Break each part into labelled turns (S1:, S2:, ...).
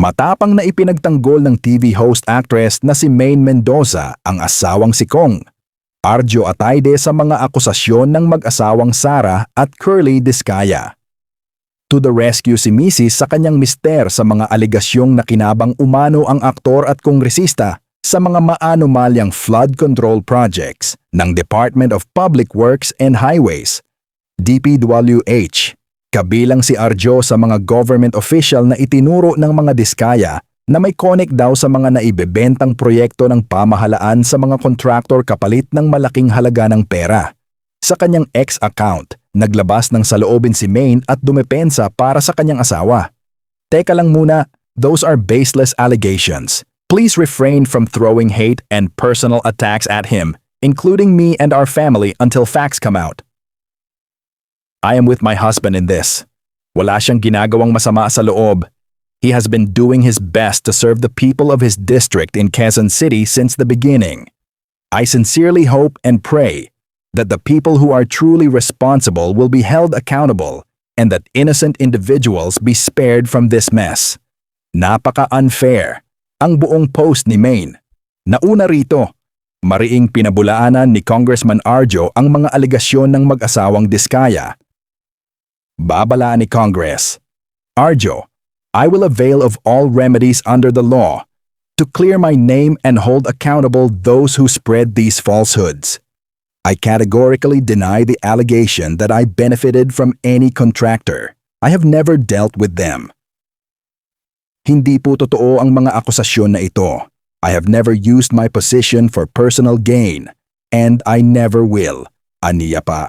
S1: Matapang na ipinagtanggol ng TV host actress na si Maine Mendoza ang asawang si Kong. Arjo Atayde sa mga akusasyon ng mag-asawang Sara at Curly Discaya. To the rescue si Mrs. sa kanyang mister sa mga aligasyong nakinabang umano ang aktor at kongresista sa mga maanomalyang flood control projects ng Department of Public Works and Highways, DPWH. Kabilang si Arjo sa mga government official na itinuro ng mga diskaya na may connect daw sa mga naibebentang proyekto ng pamahalaan sa mga kontraktor kapalit ng malaking halaga ng pera. Sa kanyang ex account, naglabas ng saloobin si Maine at dumepensa para sa kanyang asawa. Teka lang muna, those are baseless allegations. Please refrain from throwing hate and personal attacks at him, including me and our family until facts come out. I am with my husband in this. Wala siyang ginagawang masama sa loob. He has been doing his best to serve the people of his district in Quezon City since the beginning. I sincerely hope and pray that the people who are truly responsible will be held accountable and that innocent individuals be spared from this mess. Napaka-unfair ang buong post ni Maine. Nauna rito, mariing pinabulaanan ni Congressman Arjo ang mga aligasyon ng mag-asawang Diskaya. Babalaan ni Congress, Arjo, I will avail of all remedies under the law to clear my name and hold accountable those who spread these falsehoods. I categorically deny the allegation that I benefited from any contractor. I have never dealt with them. Hindi po totoo ang mga akusasyon na ito. I have never used my position for personal gain, and I never will. Aniya pa.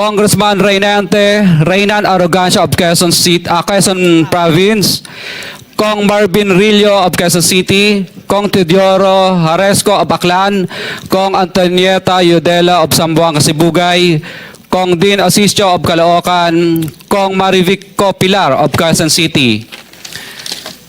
S2: Congressman Reynante Reynan Arrogancia of Quezon City, ah, Quezon Province, Kong Marvin Rillo of Quezon City, Kong Teodoro Haresco of Aklan, Kong Antonieta Yudela of Sambuanga, Sibugay, Kong Dean Asisio of Caloocan, Kong Marivic Pilar of Quezon City.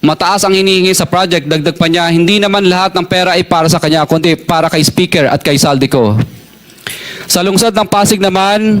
S2: Mataas ang hinihingi sa project, dagdag pa niya, hindi naman lahat ng pera ay para sa kanya, kundi para kay Speaker at kay Saldico. Sa lungsod ng Pasig naman,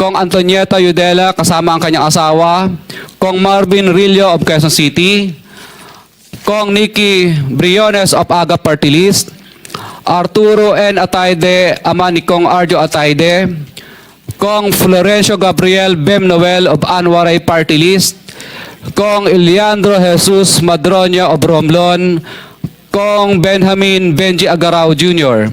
S2: Kong Antonieta Yudela kasama ang kanyang asawa, Kong Marvin Rillo of Quezon City, Kong Nikki Briones of Aga Party List, Arturo N. Ataide, ama ni Kong Arjo Ataide, Kong Florencio Gabriel Bem Noel of Anwaray Party List, Kong Eliandro Jesus Madroño of Romblon, Kong Benjamin Benji Agarao Jr.